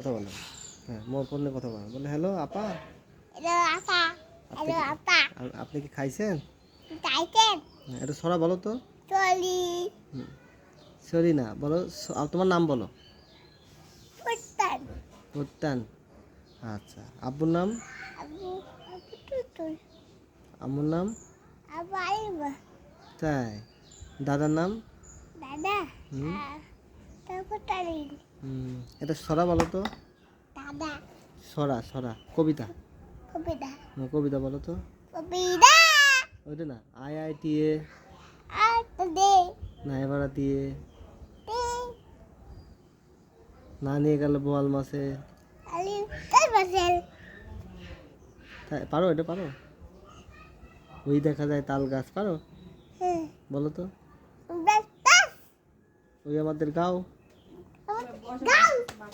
কথা বলো হ্যাঁ মোর ফোনে কথা বলো বলে হ্যালো আপা? হ্যালো আপা। হ্যালো আপা। আপনি কি খাইছেন? চাইছেন হ্যাঁ, এটা সরা বলো তো। চলি। সরি না বলো। তোমার নাম বলো। ফুটতান। আচ্ছা আব্বুর নাম? আম্মুর নাম? তাই। দাদার নাম? দাদা? হুম। এটা সরা বলো তো। দাদা। সরা সরা কবিতা। কবিতা। কবিতা বলো তো। কবিতা। ওইটা না আই আই টি এ। না এবার দিয়ে না নিয়ে গেল বোয়াল তাই পারো এটা পারো। ওই দেখা যায় তাল গাছ পারো। বলো তো। ওই আমাদের গাও। gal!